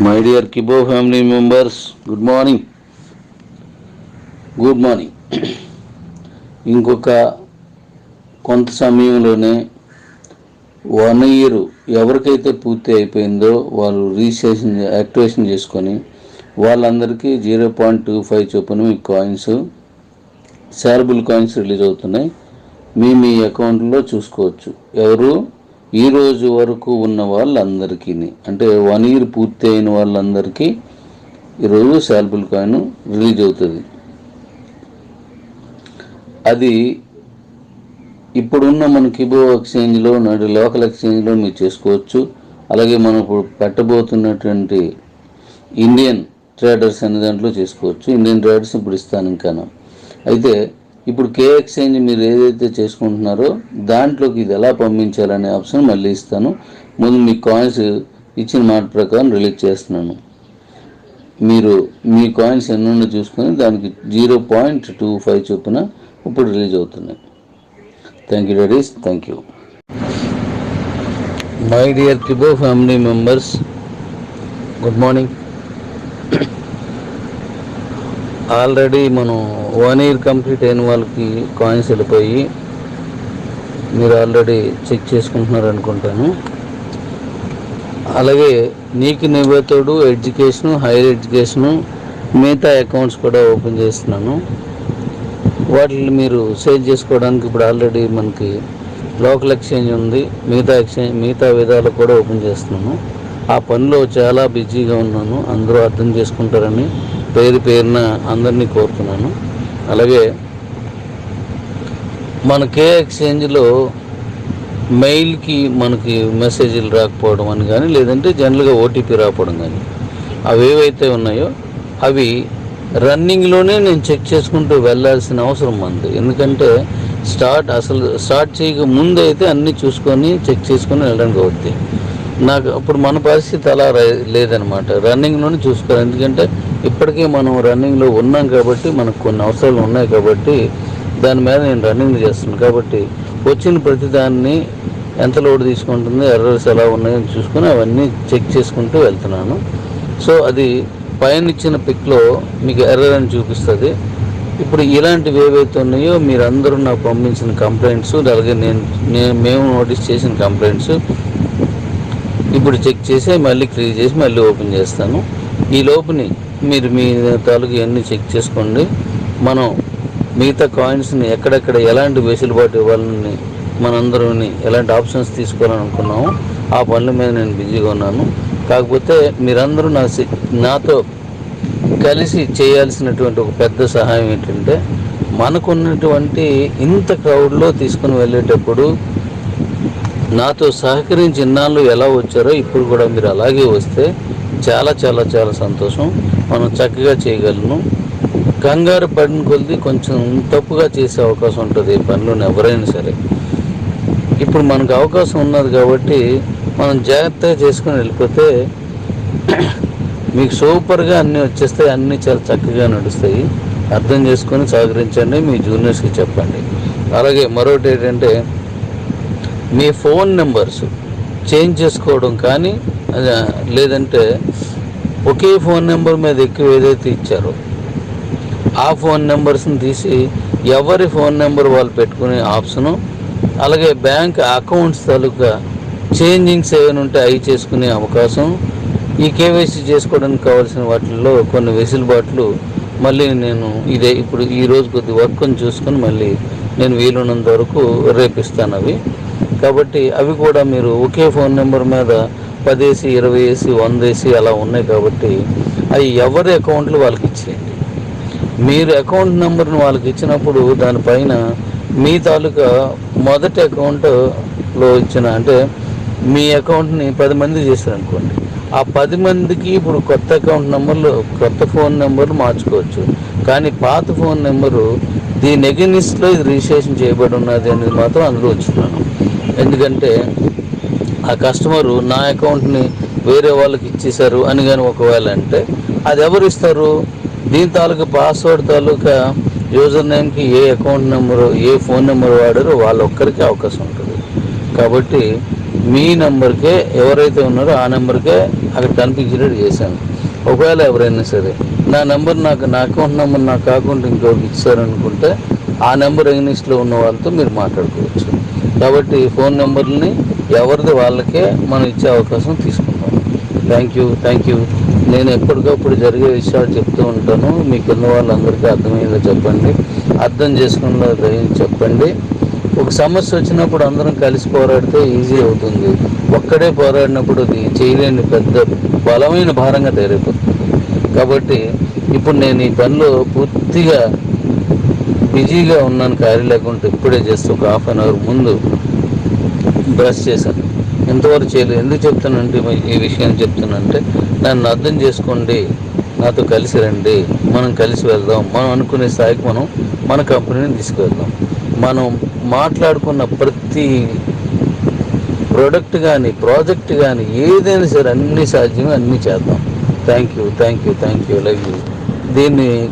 My dear Kibo family members good morning good morning ఇంకొక కొంత సమయంలోనే వన్ ఇయర్ ఎవరికైతే పూర్తి అయిపోయిందో వాళ్ళు రిజిస్ట్రేషన్ యాక్టివేషన్ చేసుకొని వాళ్ళందరికీ జీరో పాయింట్ టూ ఫైవ్ చొప్పున మీ కాయిన్స్ శారబుల్ కాయిన్స్ రిలీజ్ అవుతున్నాయి. మీ మీ అకౌంట్లో చూసుకోవచ్చు. ఎవరు? ఈ రోజు వరకు ఉన్న వాళ్ళందరికీ అంటే వన్ ఇయర్ పూర్తి అయిన వాళ్ళందరికీ ఈరోజు శాలబుల్ కాయిన్ రిలీజ్ అవుతుంది. అది ఇప్పుడున్న మన కిబో ఎక్స్చేంజ్లో నాటి లోకల్ ఎక్స్చేంజ్లో మీరు చేసుకోవచ్చు. అలాగే మనం ఇప్పుడు పెట్టబోతున్నటువంటి ఇండియన్ ట్రేడర్స్ అనే దాంట్లో చేసుకోవచ్చు. ఇండియన్ ట్రేడర్స్ ఇప్పుడు ఇస్తాను ఇంకాను. అయితే ఇప్పుడు కే ఎక్స్చేంజ్ మీరు ఏదైతే చేసుకుంటున్నారో దాంట్లోకి ఇది ఎలా పంపించాలనే ఆప్షన్ మళ్ళీ ఇస్తాను. ముందు మీ కాయిన్స్ ఇచ్చిన మాట ప్రకారం రిలీజ్ చేస్తున్నాను. మీరు మీ కాయిన్స్ ఎన్నుండి చూసుకొని దానికి జీరో పాయింట్ టూ ఫైవ్ చొప్పున ఇప్పుడు రిలీజ్ అవుతున్నాయి. Thank you daddies thank you my dear Kibo family members good morning already మనం వన్ ఇయర్ కంప్లీట్ అయిన వాళ్ళకి కాయిన్స్ వెళ్ళిపోయి మీరు ఆల్రెడీ చెక్ చేసుకుంటున్నారు అనుకుంటాను. అలాగే నీకు నివేతోడు ఎడ్యుకేషను హైయర్ ఎడ్యుకేషను మిగతా అకౌంట్స్ కూడా ఓపెన్ చేస్తున్నాను. వాటిని మీరు సేవ్ చేసుకోవడానికి ఇప్పుడు ఆల్రెడీ మనకి లోకల్ ఎక్స్చేంజ్ ఉంది. మిగతా ఎక్స్చేంజ్ మిగతా విధాలు కూడా ఓపెన్ చేస్తున్నాను. ఆ పనిలో చాలా బిజీగా ఉన్నాను. అందరూ అర్థం చేసుకుంటారని పేరు పేరున అందరినీ కోరుతున్నాను. అలాగే మన కే ఎక్స్చేంజ్లో మెయిల్కి మనకి మెసేజ్లు రాకపోవడం అని కానీ లేదంటే జనరల్గా ఓటీపీ రాకపోవడం కానీ అవి ఏవైతే ఉన్నాయో అవి రన్నింగ్లోనే నేను చెక్ చేసుకుంటూ వెళ్ళాల్సిన అవసరం ఉంది. ఎందుకంటే స్టార్ట్ అసలు స్టార్ట్ చేయక ముందు అయితే అన్నీ చూసుకొని చెక్ చేసుకొని వెళ్ళడానికి అవుద్ది నాకు అప్పుడు మన పరిస్థితి అలా లేదనమాట. రన్నింగ్లోనే చూసుకోవాలి. ఎందుకంటే ఇప్పటికే మనం రన్నింగ్లో ఉన్నాం కాబట్టి మనకు కొన్ని అవసరాలు ఉన్నాయి కాబట్టి దాని మీద నేను రన్నింగ్ చేస్తున్నాను. కాబట్టి వచ్చిన ప్రతి దాన్ని ఎంత లోడ్ తీసుకుంటుంది ఎర్రర్స్ ఎలా ఉన్నాయని చూసుకుని అవన్నీ చెక్ చేసుకుంటూ వెళ్తున్నాను. సో అది పైన ఇచ్చిన పిక్లో మీకు ఎర్రర్ అని చూపిస్తుంది. ఇప్పుడు ఇలాంటివి ఏవైతే ఉన్నాయో మీరందరూ నాకు పంపించిన కంప్లైంట్స్ అలాగే నేను నేను మేము నోటీస్ చేసిన కంప్లైంట్స్ ఇప్పుడు చెక్ చేసి మళ్ళీ క్లియర్ చేసి మళ్ళీ ఓపెన్ చేస్తాను. ఈ లోపుని మీరు మీ తాలూకు ఇవన్నీ చెక్ చేసుకోండి. మనం మిగతా కాయిన్స్ని ఎక్కడెక్కడ ఎలాంటి వెసులుబాటు ఇవ్వాలని మనందరం ఎలాంటి ఆప్షన్స్ తీసుకోవాలనుకున్నామో ఆ పనుల మీద నేను బిజీగా ఉన్నాను. కాకపోతే మీరందరూ నా సి- నాతో కలిసి చేయాల్సినటువంటి ఒక పెద్ద సహాయం ఏంటంటే మనకున్నటువంటి ఇంత క్రౌడ్లో తీసుకుని వెళ్ళేటప్పుడు నాతో సహకరించి ఇన్నాళ్ళు ఎలా వచ్చారో ఇప్పుడు కూడా మీరు అలాగే వస్తే చాలా చాలా చాలా సంతోషం. మనం చక్కగా చేయగలను. కంగారు పడిన కొద్ది కొంచెం తప్పుగా చేసే అవకాశం ఉంటుంది ఈ ఎవరైనా సరే. ఇప్పుడు మనకు అవకాశం ఉన్నది కాబట్టి మనం జాగ్రత్తగా చేసుకుని వెళ్ళిపోతే మీకు సూపర్గా అన్నీ వచ్చేస్తాయి అన్నీ చాలా చక్కగా నడుస్తాయి. అర్థం చేసుకొని సహకరించండి మీ జూనియర్స్కి చెప్పండి. అలాగే మరొకటి ఏంటంటే మీ ఫోన్ నెంబర్స్ చేంజ్ చేసుకోవడం కానీ లేదంటే ఒకే ఫోన్ నెంబర్ మీద ఎక్కువ ఏదైతే ఇచ్చారో ఆ ఫోన్ నెంబర్స్ని తీసి ఎవరి ఫోన్ నెంబర్ వాళ్ళు పెట్టుకునే ఆప్షను అలాగే బ్యాంక్ అకౌంట్స్ తాలూకా చేంజింగ్స్ ఏమైనా ఉంటే అవి చేసుకునే అవకాశం ఈ కేవైసీ చేసుకోవడానికి కావాల్సిన వాటిల్లో కొన్ని వెసులుబాట్లు మళ్ళీ నేను ఇదే ఇప్పుడు ఈ రోజు కొద్ది వర్క్ అని చూసుకొని మళ్ళీ నేను వీలున్నంత వరకు రేపిస్తాను అవి. కాబట్టి అవి కూడా మీరు ఒకే ఫోన్ నెంబర్ మీద పదేసి ఇరవై వేసి వంద వేసి అలా ఉన్నాయి కాబట్టి అవి ఎవరి అకౌంట్లు వాళ్ళకి ఇచ్చేయండి. మీరు అకౌంట్ నెంబర్ని వాళ్ళకి ఇచ్చినప్పుడు దానిపైన మీ తాలూకా మొదటి అకౌంట్లో ఇచ్చిన అంటే మీ అకౌంట్ని పది మంది చేశారనుకోండి. ఆ పది మందికి ఇప్పుడు కొత్త అకౌంట్ నెంబర్లు కొత్త ఫోన్ నెంబర్లు మార్చుకోవచ్చు. కానీ పాత ఫోన్ నెంబరు దీని ఎగనిస్ట్లో ఇది రిజిస్ట్రేషన్ చేయబడి ఉన్నది అనేది మాత్రం అందులో వచ్చినాను ఎందుకంటే ఆ కస్టమరు నా అకౌంట్ని వేరే వాళ్ళకి ఇచ్చేశారు అని కానీ ఒకవేళ అంటే అది ఎవరు ఇస్తారు? దీని తాలూకా పాస్వర్డ్ తాలూకా యూజర్ నేమ్కి ఏ అకౌంట్ నెంబరు ఏ ఫోన్ నెంబర్ వాడారో వాళ్ళ ఒక్కరికే అవకాశం ఉంటుంది. కాబట్టి మీ నెంబర్కే ఎవరైతే ఉన్నారో ఆ నెంబర్కే అక్కడ కనిపించేటట్టు చేశాను. ఒకవేళ ఎవరైనా సరే నా నెంబర్ నాకు నా అకౌంట్ నెంబర్ నాకు కాకుండా ఇంకొకటి ఇచ్చారనుకుంటే ఆ నెంబర్ ఎగ్నిస్ట్లో ఉన్న వాళ్ళతో మీరు మాట్లాడుకోవచ్చు. కాబట్టి ఫోన్ నెంబర్ని ఎవరిది వాళ్ళకే మనం ఇచ్చే అవకాశం తీసుకుంటాం. థ్యాంక్ యూ థ్యాంక్ యూ నేను ఎప్పటికప్పుడు జరిగే విషయాలు చెప్తూ ఉంటాను. మీకున్న వాళ్ళందరికీ అర్థమయ్యేలా చెప్పండి. అర్థం చేసుకునేలా చెప్పండి. ఒక సమస్య వచ్చినప్పుడు అందరం కలిసి పోరాడితే ఈజీ అవుతుంది. ఒక్కడే పోరాడినప్పుడు అది చేయలేని పెద్ద బలమైన భారంగా తయారైపోతుంది. కాబట్టి ఇప్పుడు నేను ఈ పనిలో పూర్తిగా బిజీగా ఉన్నాను ఖాళీ లేకుండా ఇప్పుడే జస్ట్ ఒక హాఫ్ అన్ అవర్ ముందు బ్రష్ చేశాను. ఎంతవరకు చేయలేదు. ఎందుకు చెప్తానంటే ఈ విషయాన్ని చెప్తానంటే నన్ను అర్థం చేసుకోండి. నాతో కలిసి రండి. మనం కలిసి వెళ్దాం. మనం అనుకునే స్థాయికి మనం మన కంపెనీని తీసుకువెళ్దాం. మనం మాట్లాడుకున్న ప్రతి ప్రోడక్ట్ కానీ ప్రాజెక్ట్ కానీ ఏదైనా సరే అన్ని సాధ్యమే అన్నీ చేద్దాం. Thank you thank you thank you love you దీన్ని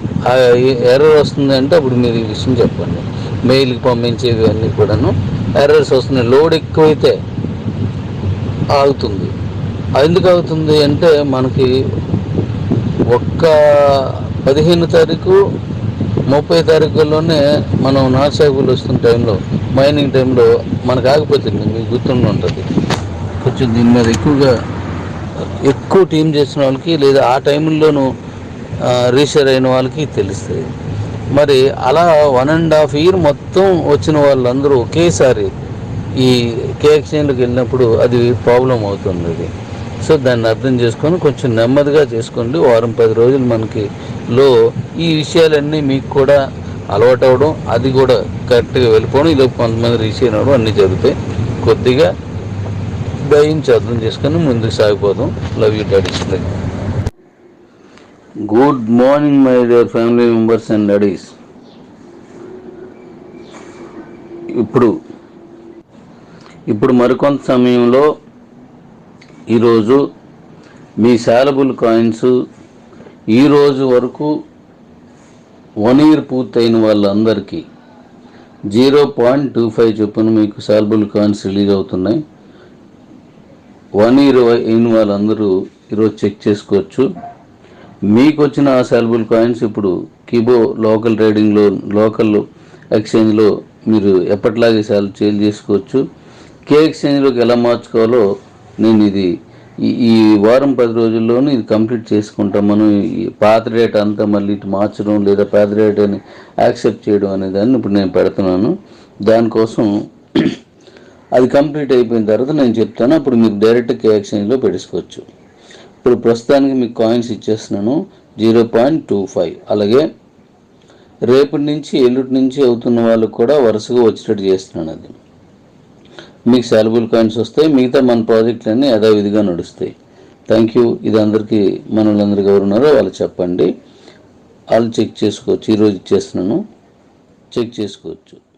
ఎర్రర్ వస్తుంది అంటే అప్పుడు మీరు ఈ విషయం చెప్పండి. మెయిల్కి పంపించేవి అన్నీ కూడాను ఎర్రర్స్ వస్తున్నాయి. లోడ్ ఎక్కువైతే ఆగుతుంది. ఎందుకు అవుతుంది అంటే మనకి ఒక్క పదిహేను తారీఖు ముప్పై తారీఖుల్లోనే మనం నాసాగులు వస్తున్న టైంలో మైనింగ్ టైంలో మనకు ఆగిపోతుంది. మీకు గుర్తుండి ఉంటుంది. కొంచెం దీని మీద ఎక్కువగా ఎక్కువ టీం చేసిన వాళ్ళకి లేదా ఆ టైంలోనూ రీషేర్ అయిన వాళ్ళకి తెలుస్తుంది మరి అలా వన్ అండ్ హాఫ్ ఇయర్ మొత్తం వచ్చిన వాళ్ళందరూ ఒకేసారి ఈ కే ఎక్స్చేంజ్కి వెళ్ళినప్పుడు అది ప్రాబ్లం అవుతుంది అది. సో దాన్ని అర్థం చేసుకొని కొంచెం నెమ్మదిగా చేసుకోండి. వారం పది రోజులు మనకి లో ఈ విషయాలన్నీ మీకు కూడా అలవాటు అవ్వడం అది కూడా కరెక్ట్గా వెళ్ళిపోవడం ఇలా కొంతమంది రీచ్ అవ్వడం అన్నీ జరుగుతాయి. కొద్దిగా దయించి అర్థం చేసుకొని ముందుకు సాగిపోదాం. Love you daddies good morning my dear family members and daddies ఇప్పుడు ఇప్పుడు మరికొంత సమయంలో ఈరోజు మీ శాలబుల్ కాయిన్స్ ఈరోజు వరకు వన్ ఇయర్ పూర్తయిన వాళ్ళందరికీ జీరో పాయింట్ టూ ఫైవ్ చొప్పున మీకు శాలబుల్ కాయిన్స్ రిలీజ్ అవుతున్నాయి. వన్ ఇయర్ అయిన వాళ్ళందరూ ఈరోజు చెక్ చేసుకోవచ్చు. మీకు వచ్చిన ఆ సెల్బుల్ కాయిన్స్ ఇప్పుడు కిబో లోకల్ ట్రేడింగ్లో లోకల్ ఎక్స్చేంజ్లో మీరు ఎప్పటిలాగే సెల్ సేల్ చేసుకోవచ్చు. కే ఎక్స్చేంజ్లోకి ఎలా మార్చుకోవాలో నేను ఇది ఈ- ఈ వారం పది రోజుల్లోనూ ఇది కంప్లీట్ చేసుకుంటాం. మనం ఈ పాత రేట్ అంతా మళ్ళీ ఇటు మార్చడం లేదా పాత రేట్ అని యాక్సెప్ట్ చేయడం అనే దాన్ని ఇప్పుడు నేను పెడుతున్నాను. దానికోసం అది కంప్లీట్ అయిపోయిన తర్వాత నేను చెప్తాను. అప్పుడు మీరు డైరెక్ట్ కే ఎక్స్చేంజ్లో పెట్టుకోవచ్చు. ఇప్పుడు ప్రస్తుతానికి మీకు కాయిన్స్ ఇచ్చేస్తున్నాను. Zero point two five. అలాగే రేపటి నుంచి ఎల్లుటి నుంచి అవుతున్న వాళ్ళకు కూడా వరుసగా వచ్చేటట్టు చేస్తున్నాను అది. మీకు సాలబుల్ కాయిన్స్ వస్తాయి మిగతా మన ప్రాజెక్టులన్నీ యథావిధిగా నడుస్తాయి. థ్యాంక్ యూ ఇది అందరికీ మనల్ని వాళ్ళందరికీ ఎవరు ఉన్నారో వాళ్ళు చెప్పండి. వాళ్ళు చెక్ చేసుకోవచ్చు. ఈరోజు ఇచ్చేస్తున్నాను. చెక్ చేసుకోవచ్చు.